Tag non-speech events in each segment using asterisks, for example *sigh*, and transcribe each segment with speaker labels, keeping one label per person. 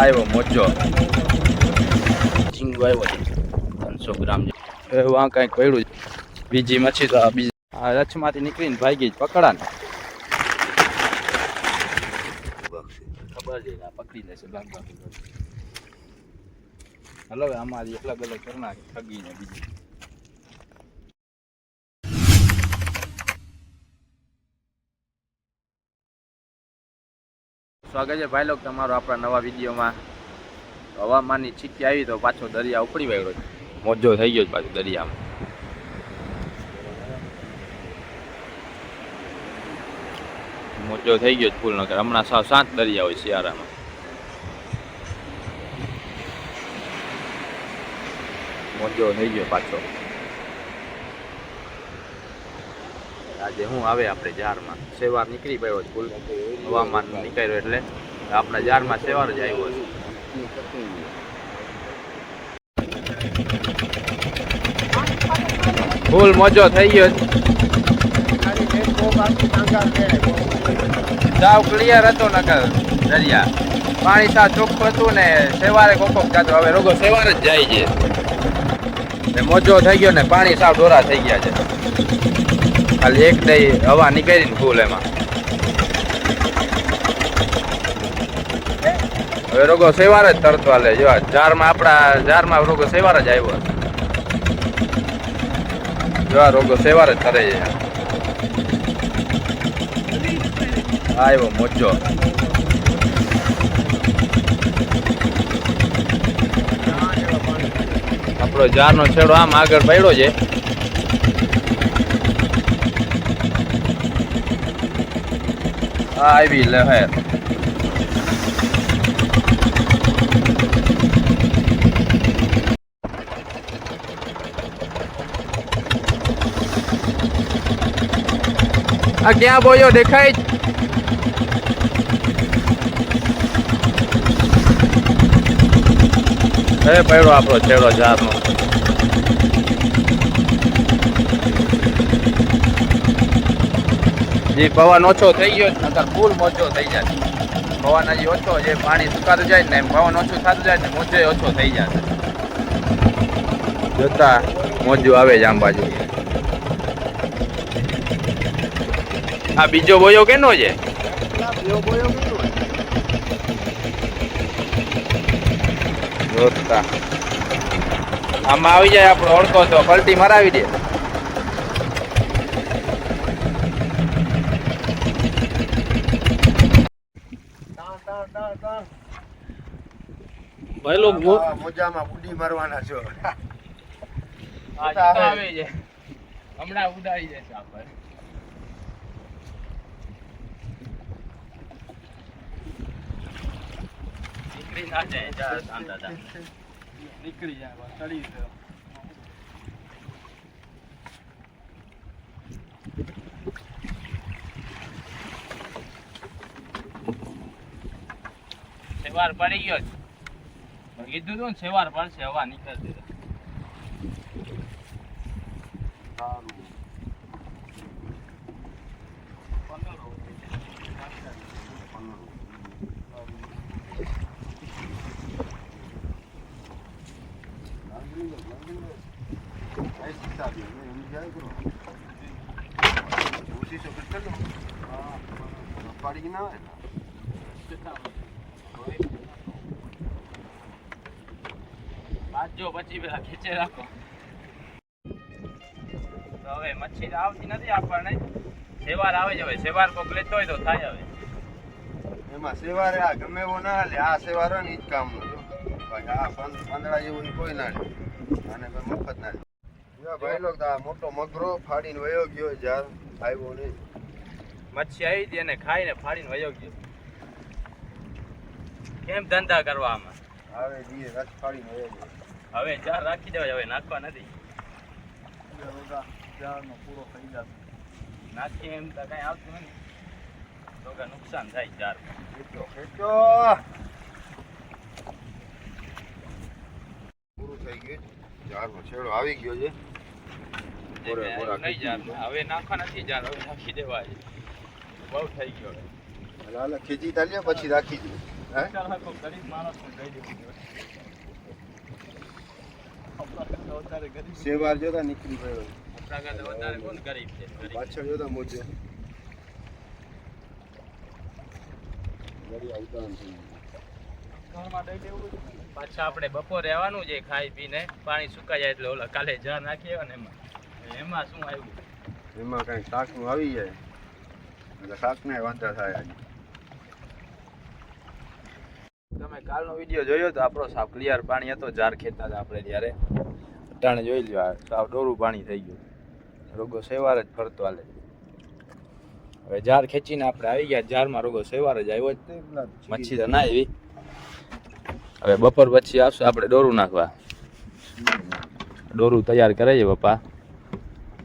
Speaker 1: આવ્યો મોજો. ઝીંગો આવ્યો છે. ત્રણસો ગ્રામ એવું આ કાંઈક પડ્યું બીજી મચ્છી તો બીજી. આ રચમાંથી નીકળીને ભાગી જ પકડા ને ખબર પકડી લેશે ભાગ હલો અમારી અલગ અલગ કરી નાખે ઠગીને બીજી. સ્વાગત છે ભાઈ લોક, તમારો આપણા નવા વિડીયોમાં. હવામાનની છીકી આવી તો પાછો દરિયા ઉપડી વાગ્યો મોજો થઈ ગયો પાછો દરિયામાં. મોજો થઈ ગયો ફૂલ નગર હમણાં સાવ શાંત દરિયા હોય શિયાળામાં. મોજો થઈ ગયો પાછો. આજે હું આવે આપણે જારમાં. સેવાર નીકળી ગયો છે ફૂલ. હવામાન નીકળ્યો એટલે આપણા જારમાં સેવાર જ આવ્યો છે. ફૂલ મોજો થઈ ગયો સાવ ક્લિયર હતો નકર દરિયા. પાણી સાવ ચોખ્ખું હતું ને સેવારે કોકો કાતો હવે રોગો સેવાર જ જાય છે. મોજો થઈ ગયો ને પાણી સાવ ઢોરા થઈ ગયા છે. ખાલી એક દઈ હવા નીકળી ને ફૂલ એમાં. હવે રોગો સેવાર જ તરતવા હાલે જો જારમાં આપણા જારમાં રોગો સેવાર જ આવ્યો જો રોગો સેવાર જ તરે છે. આવ્યો મોજો. આપણો જારનો છેડો આમ આગળ પડ્યો છે. આ આવી લહેર આ ક્યાં બોયો દેખાય? એ પડ્યો આપણો છેડો જારનો જે પવન ઓછો થઈ ગયો નકર ફૂલ મોજો થઈ જાય. પવન હજી ઓછો જે પાણી સુકાતું જાય ને એમ પવન ઓછું થતું જાય ને મોજો ઓછો થઈ જાય. જોતા મોજું આવે જ આમ બાજુ. આ બીજો બોયો કેનો છે? જોતા. આમાં આવી જાય આપણો ઓળખો તો, પલટી મરાવી દે. ભાઈ લોક
Speaker 2: મોજામાં બુડી મારવાના છો.
Speaker 1: હમણાં ઉડાઈ જશે આપણે નીકળી ના જાય જા નીકળી જાય ચડી જાય સેવાર પડી ગયો છે. કીધું તું ને સેવાર પડશે હવા નીકળતી
Speaker 2: પાડી ના આવે
Speaker 1: બાજુ પછી પેલા ખેંચે રાખો. તો હવે મચ્છી આવતી નથી આપણને. સેવાર આવે છે હવે. સેવાર કોક લેતો હોય તો થાય હવે.
Speaker 2: એમાં સેવારે આ ગમે એવો ના હાલે. આ સેવાર હોય ને એ જ કામનું આ પાંદડા જેવું કોઈ ના લે અને મફત ના લે ભાઈ લોક તો આ મોટો મગરો ફાડીને વયો ગયો. જ્યાં આવ્યો નહીં.
Speaker 1: મચ્છી આવી હતી અને ખાઈને ફાડીને વયો ગયો. કેમ ધંધા કરવા આમાં?
Speaker 2: આવે દીએ રસ ફાડીને વયો ગયો.
Speaker 1: હવે ચાર રાખી દેવાય હવે નાખવા નથી.
Speaker 2: જારનો પૂરો થઈ જશે
Speaker 1: નાખીએ એમ તો કઈ આવતું નથી તો કે નુકસાન થાય ચાર.
Speaker 2: ખેંચો ખેંચો પૂરું થઈ ગયું. જારનો છેડો આવી ગયો છે.
Speaker 1: હવે નાખવા નથી જાર હવે નાખી દેવાય. બહુ થઈ ગયો.
Speaker 2: હાલ ખેંચી તાલીએ પછી રાખી દઉં. હે? સેવાર જોતા નીકળી પડ્યો પાછળ જોતા મોજે. ગાડી આવતા નથી.
Speaker 1: પાછા આપણે બપોરે આવવાનું છે ખાઈ પીને. પાણી સુકાઈ જાય એટલે ઓલા કાલે જા નાખીએ ને એમાં. એમાં શું આવ્યું?
Speaker 2: એમાં કઈ શાકનું આવી જાય. એટલે શાક ને વાંધા થાય
Speaker 1: તમે કાલનો વીડિયો જોયો તો આપણો સાફ ક્લિયર પાણી હતો જાર ખેતા હતા આપણે ત્યારે. અટાણે જોઈ લ્યો સાવ ડોરું પાણી થઈ ગયું. રોગો સેવાર જ ફરતો હાલે. હવે જાર ખેંચીને આપણે આવી ગયા, જારમાં રોગો સેવાર જ આવ્યો જ. મચ્છી તો ના આવી. હવે બપોર પછી આવશું, આપણે ડોરું નાખવા. ડોરું તૈયાર કરે છે પપ્પા.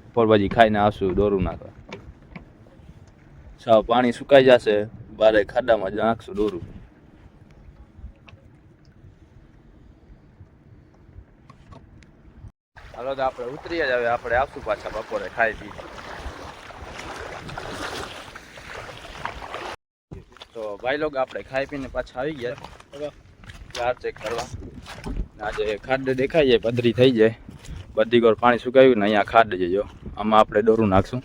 Speaker 1: બપોર પછી ખાઈને આવશું ડોરું નાખવા. સાવ પાણી સુકાઈ જશે, બારે ખાડામાં જ નાખશું ડોરું. હાલો તો આપણે ઉતરીએ જ. હવે આપણે આવશું પાછા બપોરે ખાઈ પી તો ભાઈ લોગ આપણે ખાઈ પીને પાછા આવી ગયા. ચાર ચેક કરવા. આજે ખાડ દેખાઈ જાય પધરી થઈ જાય. બધી ગોર પાણી સુકાયું ને અહીંયા ખાડ જજો આમાં આપણે દોરું નાખશું.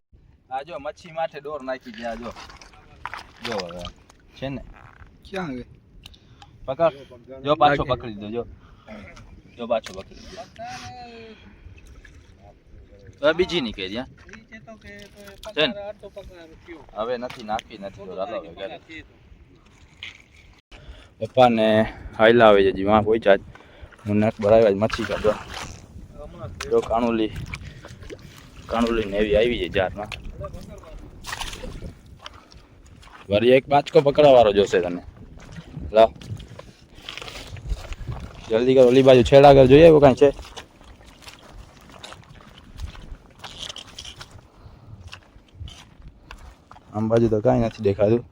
Speaker 1: આ જો મચ્છી માથે દોર નાખી ગયા જો. જો હવે છે ને.
Speaker 2: ક્યાં હવે?
Speaker 1: પકડ. જો પાછો પકડી દો જો. જો પાછો પકડી દો. હવે બીજી નીકળી છે ને હવે નથી નાખી નથી પપ્પાને હાઈલા આવે છે જી વાં પહોંચ્યા જ હું નટ ભરાવ્યા જ મચ્છી કાઢો જો કાણુલી કાણુલી ને એવી આવી છે જારમાં. વળી એક બાચકો પકડવાવાળો જોશે તને. લાવ. જલ્દી કરો ઓલી બાજુ છેડા આગળ જોઈએ એવું કાંઈ છે? આમ બાજુ તો કાંઈ નથી દેખાતું.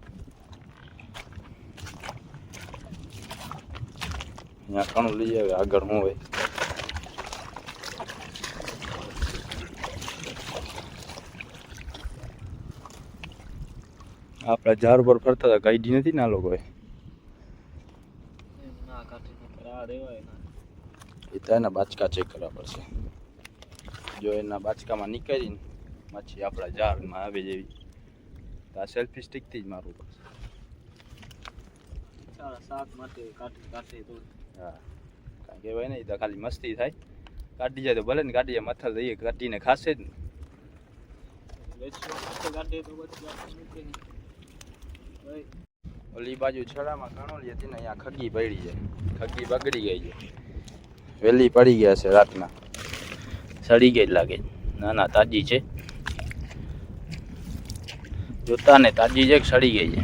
Speaker 1: અહીંયા ઘણું લઈ આવે આગળ શું હોય? આપણા ઝાડ પર ફરતા હતા કાઢી નથી ને આ લોકોએ એ તો એના બાચકા ચેક કરવા પડશે. જો એના બાચકામાં નીકળીને પછી આપણા ઝાડમાં આવી જેવી. તો આ સેલ્ફી સ્ટિકથી જ મારવું પડશે હા. કારણ કે ભાઈ ને ઈ તો ખાલી મસ્તી થાય. કાઢી જાય તો ભલે ને કાઢી જાય મથલ દઈએ કાઢીને ખાશે જ ને. ઓલી બાજુ છેડામાં કણોલી હતી ને અહીંયા ખગી પડી જાય. ખગી બગડી ગઈ છે. વહેલી પડી ગયા છે રાતના. સડી ગઈ જ લાગે. ના ના તાજી છે. જોતા ને તાજી છે સડી ગઈ છે?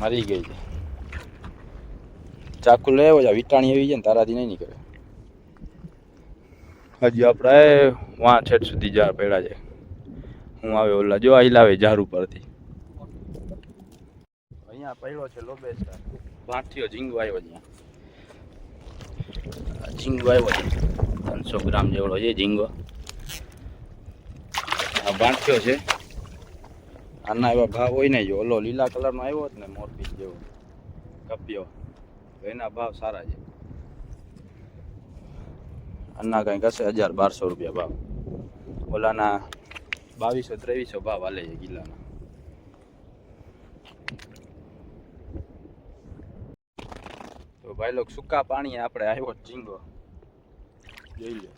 Speaker 1: મરી ગઈ છે. ચાકુ લેવો છે વિટાણી એવી છે ને તારાથી નહીં નીકળે. હજી આપણે વાં છેટ સુધી જા પડ્યા છે. હું આવે ઓલા, જો આઈ લાવે ઝાડ ઉપરથી. અહીંયા પડ્યો છે લોબે ભાઠિયો ઝીંગો આવ્યો છે ઝીંગો આવ્યો છે. ત્રણસો ગ્રામ જેવડો છે ઝીંગો. આ ભાઠિયો છે. આના એવા ભાવ હોય ને જો, ઓલો લીલા કલરનો આવ્યો ને મોરપીસ જેવો, કપ્યો એના ભાવ સારા છે. આના કંઈક હશે હજાર બારસો રૂપિયા ભાવ. ઓલાના બાવીસો ત્રેવીસો ભાવ હાલે છે કિલ્લાના. તો ભાઈ લોક સૂકા પાણી આપણે આવ્યો ઝીંગો જોઈ લો.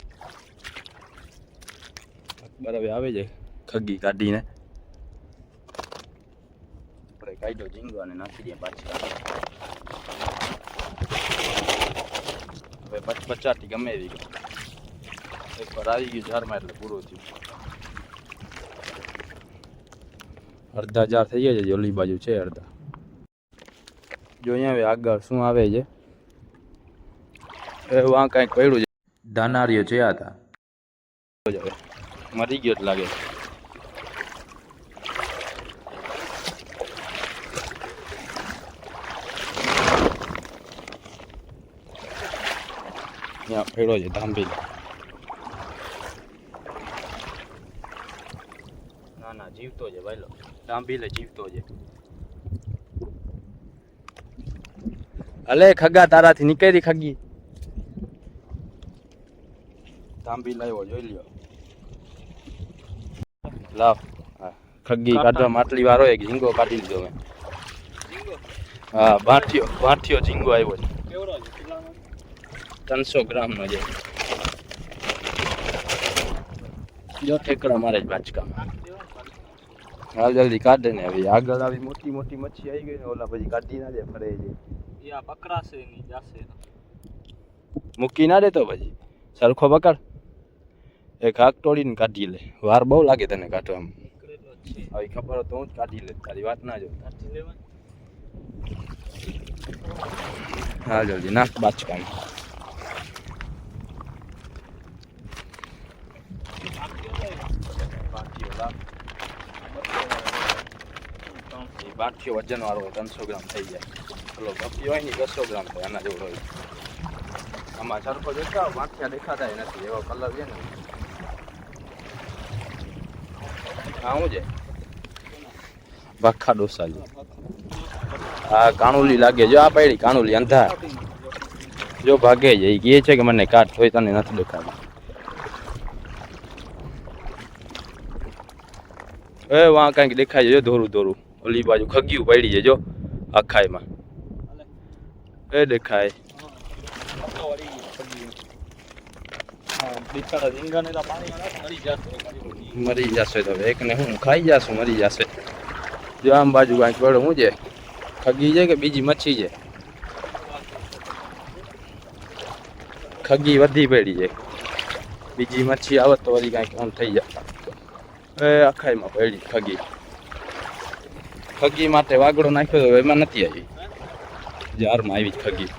Speaker 1: બરાબર આવે છે ખગી કાઢીને. કાઢ્યો ઝીંગો અને નાખી દઈએ પાછી હવે પચ પચાટી ગમે એવી એકવાર આવી ગયું જારમાં એટલે પૂરું થયું અડધા જાર થઈ ગયા છે ઓલી બાજુ છે અડધા જો અહીંયા હવે આગળ શું આવે છે એ વાં કાંઈક પડ્યું છે ધાનારીઓ છે આ હતા મરી ગયો જ લાગે અહીંયા પડ્યો છે ધાંભીલ ના ના જીવતો છે ભાઈ લો ધાંભીલે જીવતો છે. અલે ખગા તારાથી નીકળી ખગી. તાંબી લાવ્યો જોઈ લ્યો. લાવ. હા, ખગી કાઢવા માટલી વાળો એક ઝીંગો કાઢી લીધો મેં. હા ભાંઠિયો ભાઠિયો ઝીંગો આવ્યો છે. ત્રણસો ગ્રામ નો છે જો ઠેકડા મારે જ બાચકામાં. હાલ જલ્દી કાઢે ને હવે. આગળ આવી મોટી મોટી મચ્છી આવી ગઈ ને ઓલા પછી કાઢી ના દે ફરે છે.
Speaker 3: પકડાશે નહીં જાશે.
Speaker 1: મૂકી ના દે તો પછી. સરખો પકડ એક હાક તોડીને કાઢી લે. વાર બહુ લાગે તને કાઢવામાં.
Speaker 3: હવે
Speaker 1: આવી ખબર હોય તો હું જ કાઢી લે તારી વાત ના જો હા જલ્દી નાખ બાચકામાં એ વજનવાળો વજન વાળો હોય ત્રણસો ગ્રામ થઈ જાય. પેલો કપી હોય ને બસો ગ્રામ થાય આના જેવું હોય. આમાં સરખો દેખાવ બાઠિયા દેખાતા નથી. એવો કલર છે ને. હા શું છે? ભાખા ડોસા છે આ કાણુલી લાગે. જો આ પડી કાણુલી અંધા જો ભાગે છે. એ કહે છે કે મને કાઢ હોય તને નથી દેખાતું. એ, વાં કાંઈક દેખાય છે. જો ધોરું ધોરું. ઓલી બાજુ ખગ્યું પડી છે જો આખાઈમાં એ દેખાય.
Speaker 3: મરી જશે
Speaker 1: તો એક ને હું ખાઈ જાશું, મરી જશે. જો આમ બાજુ કાંઈક પડો હું છે ખગી છે કે બીજી મચ્છી છે ખગી વધી પડી છે બીજી મચ્છી આવત તો વળી કાંઈક આમ થઈ જાય. એ અખાઈમાં પડી ખગી. ખગી માટે વાગડો નાખ્યો હતો એમાં નથી આવી. જારમાં આવી ખગી.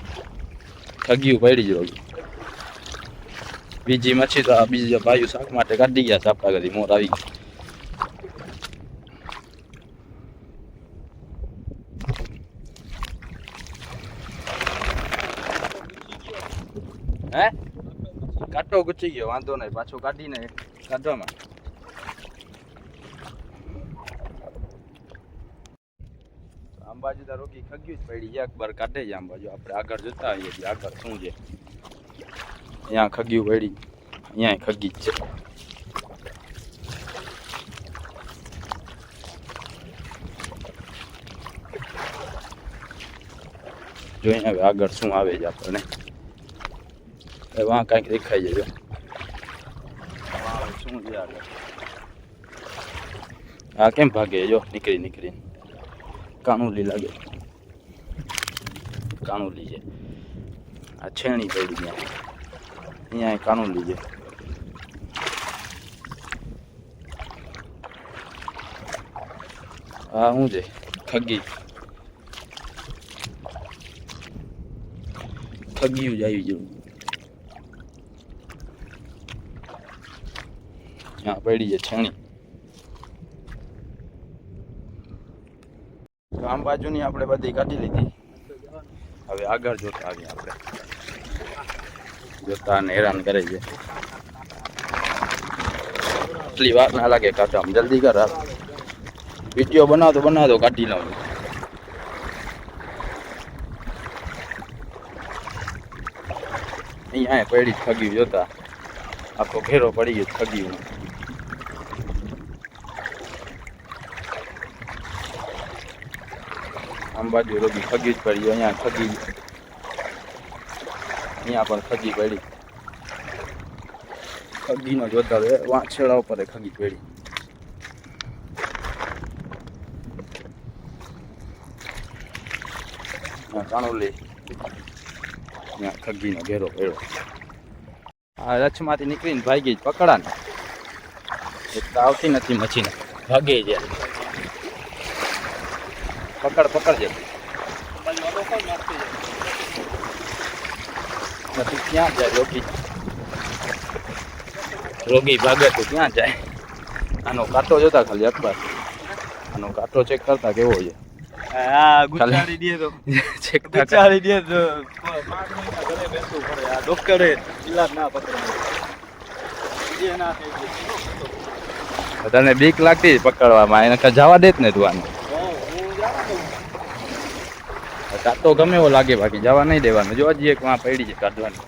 Speaker 1: ખગી પડી જ રોગી બીજી મચ્છી તો બીજી ભાઈઓ શાક માટે કાઢી ગયા સાપા કરી મોર આવી ગયો હે? કાંટો ગુચી ગયો, વાંધો નહીં, પાછો કાઢીને કાઢવામાં. આમ બાજુ તો રોકી ખગ્યું જ પડી. જાય અકબર કાઢે છે આમ બાજુ. આપણે આગળ જતા આવીએ છીએ. આગળ શું છે? અહીંયા ખગ્યું પડી. અહીંયા ખગી જ છે. જોઈએ હવે આગળ શું આવે છે આપણને. વાં કાંઈક દેખાઈ છે જો. વાં હવે શું છે આગળ? આ કેમ ભાગે જો? નીકળી નીકળીને કાનુલી લાગે. કાનુલી છે. આ છેણી પડી ત્યાં અહીંયા કાનુલી છે. આ શું છે? ખગી ઠગ્યું જ આવી ગયું. ત્યાં પડી છે છેણી. આમ બાજુની આપણે બધી કાઢી લીધી. હવે આગળ જોતા આવીએ આપણે. જોતા અને હેરાન કરે છે. એટલી વાર ના લાગે કાઢવા જલ્દી કર હાલ. વીડિયો બનાવો તો બનાવો તો કાઢી લઉં. અહીંયા પડી ઠગ્યું જોતા. આખો ઘેરો પડી ગયો ઠગ્યું આમ બાજુ રોગી પડી. અહીંયા પણ ખગી પડી. ઠગીનો જોતા વાંછેડા ઉપર ખગી પડી. ત્યાં ખગીનો ઘેરો પડ્યો આ રચમાંથી નીકળીને ભાગી જ પકડા ને એક તો આવતી નથી, મચીને ભાગે છે પકડ પકડ છે
Speaker 3: બાજુ વાળો કોણ નાખતી જાય?
Speaker 1: નથી ક્યાં જાય રોગી? રોગી ભાગે તો ક્યાં જાય? આનો કાંટો જોતા ખાલી અખબાર. આનો કાંટો ચેક કરતા કેવો છે? તને *laughs* બીક લાગતી પકડવામાં. એને જવા દેત ને તું આને
Speaker 3: હું જાણું
Speaker 1: કાંટો ગમે એવો લાગે બાકી જવા નહીં દેવાનું. જોવા જઈએ કે વાં પડી છે કાઢવાની.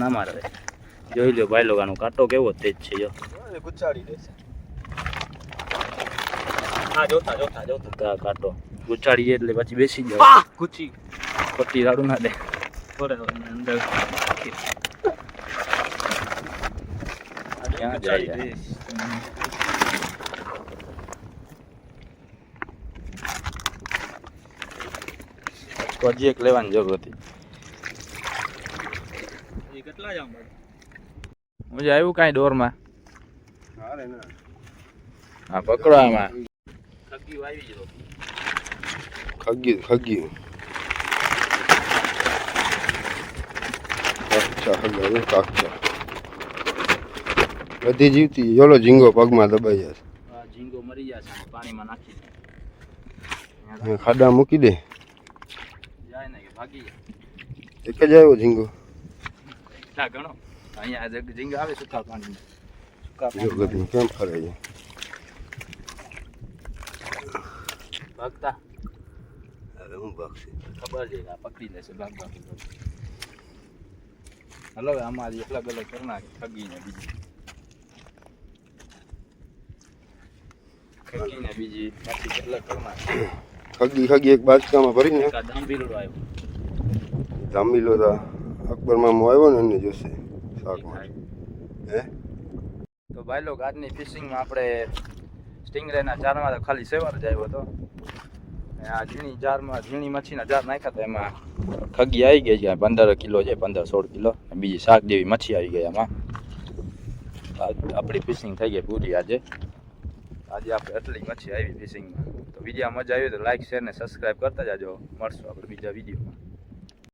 Speaker 1: ના મારે. જોઈ લો ભાઈ લોકોનો કાંટો કેવો તેજ છે જો. કાંટો ગુચાડીએ એટલે પછી બેસી જાય
Speaker 3: ગુચી
Speaker 1: પટ્ટી રાડું ના દે.
Speaker 3: અંદર
Speaker 1: ક્યાં જાય? તો હજી એક લેવાની જરૂર હતી. મજા આવ્યું કાંઈ
Speaker 2: ડોરમાં
Speaker 1: હા પકડો આમાં. ખગી
Speaker 2: ખગી ખગી કાચા ખગા બધી જીવતી યોલો ઝીંગો પગમાં દબાઈ જશે.
Speaker 1: આ ઝીંગો મરી જશે પાણીમાં નાખી દે.
Speaker 2: ખાડા મૂકી દે. એક જ આવ્યો ઝીંગો?
Speaker 1: ના ગણો અહીંયા ઝીંગા આવે સુકા પાણી સુકા
Speaker 2: પાણી કેમ ફરે છે?
Speaker 1: ભાગતા?
Speaker 2: હવે હું ભાગશે?
Speaker 1: ખબર છે આ પકડી લેશે ભાગ ભાગ હલો અમારી આમાં અલગ કરના કરી નાખે ઠગીને બીજી. ઠગીને બીજી બાકી અલગ કરી નાખે.
Speaker 2: ખગી ખગી એક બાજકામાં ભરીને
Speaker 1: દાંભીલું આવ્યું.
Speaker 2: જામીલો તા અકબર મામો આવ્યો ને એને જોશે શાકમાં. હે?
Speaker 1: તો ભાઈ લોક આજની ફિશિંગમાં આપણે સ્ટિંગરેના જારમાં તો ખાલી સેવાર જ આવ્યો હતો આ ઝીણી જારમાં ઝીણી મચ્છીના જાર નાખ્યા હતા એમાં ખગી આવી ગઈ છે પંદર કિલો છે પંદર સોળ કિલો. અને બીજી શાક જેવી મચ્છી આવી ગઈ એમાં આપણી ફિશિંગ થઈ ગઈ પૂરી આજે. આજે આપણે આટલી મચ્છી આવી ફિશિંગમાં તો બીજા મજા આવી તો લાઈક શેર ને સબસ્ક્રાઈબ કરતા જાજો. મળશું આપણે બીજા વિડીયોમાં.